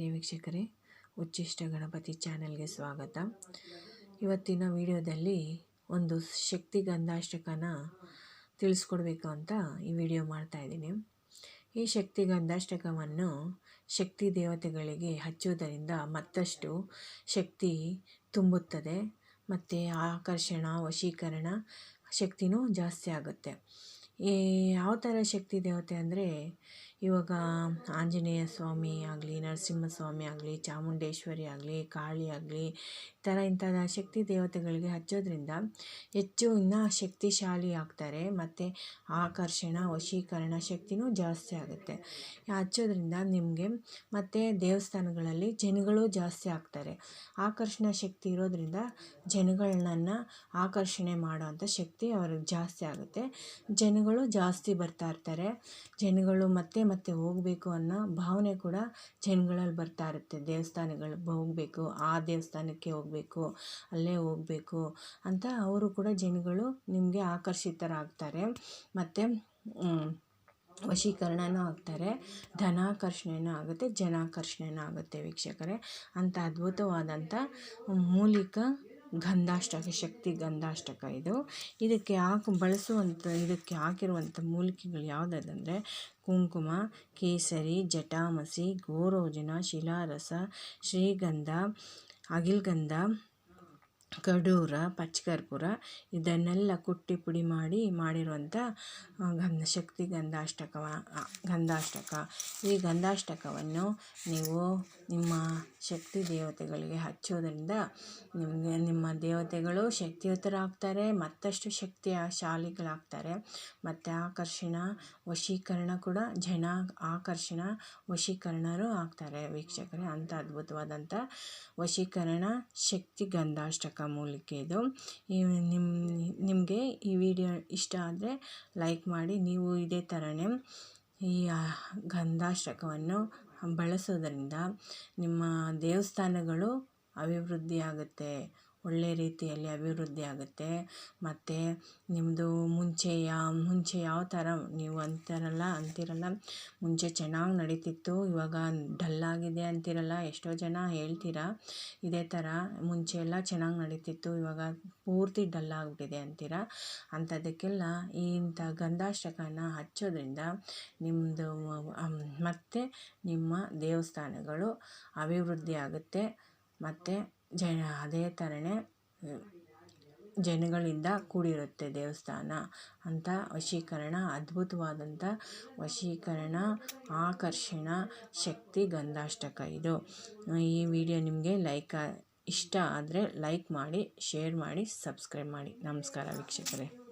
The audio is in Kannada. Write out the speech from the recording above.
ಪ್ರಿಯ ವೀಕ್ಷಕರೇ, ಉಚ್ಚಿಷ್ಟ ಗಣಪತಿ ಚಾನೆಲ್ಗೆ ಸ್ವಾಗತ. ಇವತ್ತಿನ ವಿಡಿಯೋದಲ್ಲಿ ಒಂದು ಶಕ್ತಿ ಗಂಧಾಷ್ಟಕನ ತಿಳಿಸ್ಕೊಡ್ಬೇಕು ಅಂತ ಈ ವಿಡಿಯೋ ಮಾಡ್ತಾಯಿದ್ದೀನಿ ಈ ಶಕ್ತಿ ಗಂಧಾಷ್ಟಕವನ್ನು ಶಕ್ತಿ ದೇವತೆಗಳಿಗೆ ಹಚ್ಚುವುದರಿಂದ ಮತ್ತಷ್ಟು ಶಕ್ತಿ ತುಂಬುತ್ತದೆ, ಮತ್ತು ಆಕರ್ಷಣ, ವಶೀಕರಣ ಶಕ್ತಿನೂ ಜಾಸ್ತಿ ಆಗುತ್ತೆ. ಈ ಯಾವ ಥರ ಶಕ್ತಿ ದೇವತೆ ಅಂದರೆ ಇವಾಗ ಆಂಜನೇಯ ಸ್ವಾಮಿ ಆಗಲಿ, ನರಸಿಂಹಸ್ವಾಮಿ ಆಗಲಿ, ಚಾಮುಂಡೇಶ್ವರಿ ಆಗಲಿ, ಕಾಳಿ ಆಗಲಿ, ಈ ಥರ ಇಂಥದ ಶಕ್ತಿ ದೇವತೆಗಳಿಗೆ ಹಚ್ಚೋದ್ರಿಂದ ಹೆಚ್ಚು ಇನ್ನೂ ಶಕ್ತಿಶಾಲಿ ಆಗ್ತಾರೆ. ಮತ್ತು ಆಕರ್ಷಣ, ವಶೀಕರಣ ಶಕ್ತಿನೂ ಜಾಸ್ತಿ ಆಗುತ್ತೆ. ಹಚ್ಚೋದ್ರಿಂದ ನಿಮಗೆ ಮತ್ತು ದೇವಸ್ಥಾನಗಳಲ್ಲಿ ಜನಗಳು ಜಾಸ್ತಿ ಆಗ್ತಾರೆ. ಆಕರ್ಷಣ ಶಕ್ತಿ ಇರೋದ್ರಿಂದ ಜನಗಳನ್ನ ಆಕರ್ಷಣೆ ಮಾಡೋವಂಥ ಶಕ್ತಿ ಅವ್ರಿಗೆ ಜಾಸ್ತಿ ಆಗುತ್ತೆ. ಜನಗಳು ಜಾಸ್ತಿ ಬರ್ತಾ ಇರ್ತಾರೆ. ಜನಗಳು ಮತ್ತೆ ಮತ್ತೆ ಹೋಗಬೇಕು ಅನ್ನೋ ಭಾವನೆ ಕೂಡ ಜನಗಳಲ್ಲಿ ಬರ್ತಾ ಇರುತ್ತೆ. ದೇವಸ್ಥಾನಗಳು ಹೋಗಬೇಕು, ಆ ದೇವಸ್ಥಾನಕ್ಕೆ ಹೋಗಬೇಕು, ಅಲ್ಲೇ ಹೋಗಬೇಕು ಅಂತ ಅವರು ಕೂಡ ಜನಗಳು ನಿಮಗೆ ಆಕರ್ಷಿತರಾಗ್ತಾರೆ. ಮತ್ತು ವಶೀಕರಣನೂ ಆಗ್ತಾರೆ ಧನಾಕರ್ಷಣೆಯೂ ಆಗುತ್ತೆ ಜನಾಕರ್ಷಣೆಯೂ ಆಗುತ್ತೆ ವೀಕ್ಷಕರೇ. ಅಂಥ ಅದ್ಭುತವಾದಂಥ ಮೂಲಿಕ ಗಂಧಾಷ್ಟಕ, ಶಕ್ತಿ ಗಂಧಾಷ್ಟಕ ಇದು. ಇದಕ್ಕೆ ಹಾಕಿ ಬಳಸುವಂಥ ಇದಕ್ಕೆ ಹಾಕಿರುವಂಥ ಮೂಲಿಕೆಗಳು ಯಾವುದಂದರೆ ಕುಂಕುಮ, ಕೇಸರಿ, ಜಟಾಮಸಿ, ಗೋರೋಜನ, ಶಿಲಾರಸ, ಶ್ರೀಗಂಧ, ಅಗಿಲ್ಗಂಧ, ಕಡೂರ ಪಚ್ಚಕರ್ಪೂರ ಇದನ್ನೆಲ್ಲ ಕುಟ್ಟಿ ಪುಡಿ ಮಾಡಿ ಮಾಡಿರುವಂಥ ಗಂಧ, ಶಕ್ತಿ ಗಂಧಾಷ್ಟಕವ ಗಂಧಾಷ್ಟಕ. ಈ ಗಂಧಾಷ್ಟಕವನ್ನು ನೀವು ನಿಮ್ಮ ಶಕ್ತಿ ದೇವತೆಗಳಿಗೆ ಹಚ್ಚೋದ್ರಿಂದ ನಿಮಗೆ ನಿಮ್ಮ ದೇವತೆಗಳು ಶಕ್ತಿಯುತರಾಗ್ತಾರೆ, ಮತ್ತಷ್ಟು ಶಕ್ತಿಯ ಶಾಲಿಗಳಾಗ್ತಾರೆ ಮತ್ತು ಆಕರ್ಷಣ, ವಶೀಕರಣ ಕೂಡ ಜನ ಆಕರ್ಷಣ, ವಶೀಕರಣರು ಆಗ್ತಾರೆ ವೀಕ್ಷಕರೇ. ಅಂಥ ಅದ್ಭುತವಾದಂಥ ವಶೀಕರಣ ಶಕ್ತಿ ಗಂಧಾಷ್ಟಕ ಮೂಲಿಕೆ ಇದು. ನಿಮ್ಮ ನಿಮಗೆ ಈ ವಿಡಿಯೋ ಇಷ್ಟ ಆದರೆ ಲೈಕ್ ಮಾಡಿ, ನೀವು ಇದೇ ಥರನೇ ಈ ಗಂಧಾಷ್ಟಕವನ್ನು ಬಳಸೋದರಿಂದ ನಿಮ್ಮ ದೇವಸ್ಥಾನಗಳು ಅಭಿವೃದ್ಧಿ ಆಗುತ್ತೆ ಒಳ್ಳೆ ರೀತಿಯಲ್ಲಿ ಅಭಿವೃದ್ಧಿ ಆಗುತ್ತೆ. ಮತ್ತು ನಿಮ್ಮದು ಮುಂಚೆ ಯಾ, ಮುಂಚೆ ಯಾವ ಥರ ನೀವು ಅಂತಾರಲ್ಲ ಅಂತೀರಲ್ಲ, ಮುಂಚೆ ಚೆನ್ನಾಗಿ ನಡೀತಿತ್ತು, ಇವಾಗ ಡಲ್ಲಾಗಿದೆ ಅಂತೀರಲ್ಲ, ಎಷ್ಟೋ ಜನ ಹೇಳ್ತೀರ, ಇದೇ ಥರ ಮುಂಚೆ ಎಲ್ಲ ಚೆನ್ನಾಗಿ ನಡೀತಿತ್ತು, ಇವಾಗ ಪೂರ್ತಿ ಡಲ್ ಆಗಿಬಿಟ್ಟಿದೆ ಅಂತೀರ? ಅಂಥದ್ದಕ್ಕೆಲ್ಲ ಇಂಥ ಗಂಧಾಷ್ಟಕನ ಹಚ್ಚೋದ್ರಿಂದ ನಿಮ್ಮದು ಮತ್ತು ನಿಮ್ಮ ದೇವಸ್ಥಾನಗಳು ಅಭಿವೃದ್ಧಿ ಆಗುತ್ತೆ. ಮತ್ತು ಜನ ಅದೇ ಥರನೇ ಜನಗಳಿಂದ ಕೂಡಿರುತ್ತೆ ದೇವಸ್ಥಾನ. ಅಂತ ವಶೀಕರಣ, ಅದ್ಭುತವಾದಂಥ ವಶೀಕರಣ, ಆಕರ್ಷಣ, ಶಕ್ತಿ, ಗಂಧಾಷ್ಟಕ ಇದು. ಈ ವಿಡಿಯೋ ನಿಮಗೆ ಲೈಕ್, ಇಷ್ಟ ಆದರೆ ಲೈಕ್ ಮಾಡಿ, ಶೇರ್ ಮಾಡಿ, ಸಬ್ಸ್ಕ್ರೈಬ್ ಮಾಡಿ. ನಮಸ್ಕಾರ ವೀಕ್ಷಕರೇ.